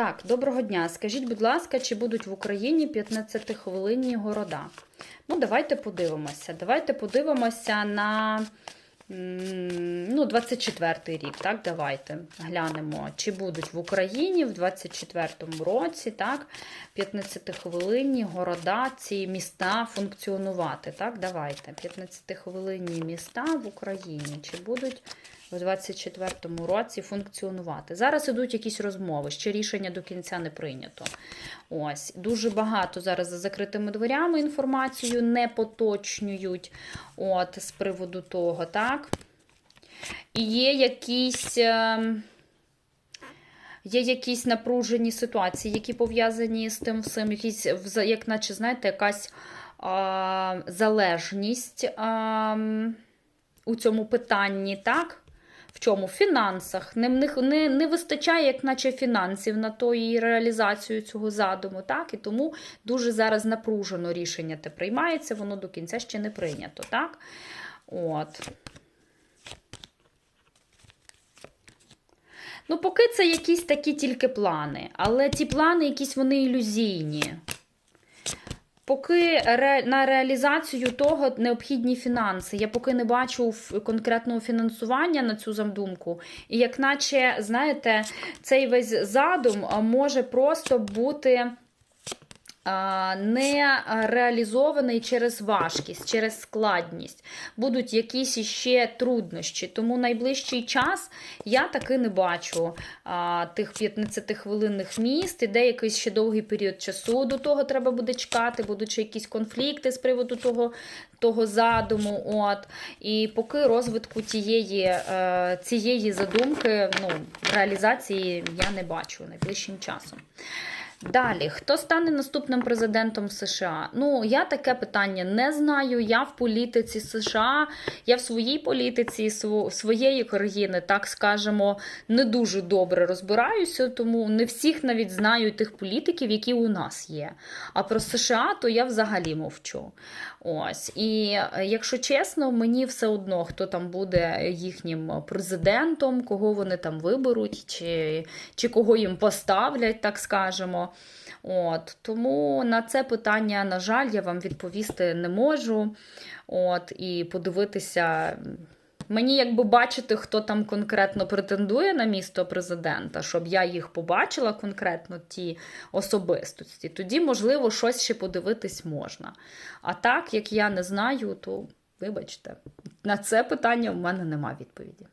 Так, доброго дня. Скажіть, будь ласка, чи будуть в Україні 15-хвилинні города? Ну, давайте подивимося. Давайте подивимося на ну, 24-й рік. Так, давайте глянемо, чи будуть в Україні в 24-му році так, 15-хвилинні города, ці міста функціонувати. Так, давайте. 15-хвилинні міста в Україні. Чи будуть в 24-му році функціонувати. Зараз ідуть якісь розмови, ще рішення до кінця не прийнято. Ось дуже багато зараз за закритими дверями інформацію не поточнюють. От з приводу того, так. І є якісь. ем, Є якісь напружені ситуації, які пов'язані з тим всім, якісь, як наче, знаєте, якась а, залежність а, у цьому питанні, так? В чому? В фінансах. Не, не, не, вистачає, як наче фінансів на то і реалізацію цього задуму, так? І тому дуже зараз напружено рішення те приймається, воно до кінця ще не прийнято, так? От. Ну, поки це якісь такі тільки плани, але ті плани якісь вони ілюзійні. Поки на реалізацію того необхідні фінанси. Я поки не бачу конкретного фінансування на цю задумку. І як наче, знаєте, цей весь задум може просто бути не реалізований через важкість, через складність. Будуть якісь іще труднощі. Тому найближчий час я таки не бачу тих 15-хвилинних міст, іде якийсь ще довгий період часу. До того треба буде чекати, будуть ще якісь конфлікти з приводу того, того задуму. От. І поки розвитку тієї, е, цієї задумки, ну, реалізації я не бачу найближчим часом. Далі, хто стане наступним президентом США? Ну, я таке питання не знаю. Я в політиці США, я в своїй політиці своєї країни, так скажемо, не дуже добре розбираюся, тому не всіх навіть знаю тих політиків, які у нас є. А про США то я взагалі мовчу. Ось. І е, якщо чесно, мені все одно, хто там буде їхнім президентом, кого вони там виберуть, чи, чи кого їм поставлять, так скажемо. От, тому на це питання, на жаль, я вам відповісти не можу. От, і подивитися. Мені якби бачити, хто там конкретно претендує на місто президента, щоб я їх побачила конкретно, ті особистості. Тоді, можливо, щось ще подивитись можна. А так, як я не знаю, то вибачте, на це питання в мене нема відповіді.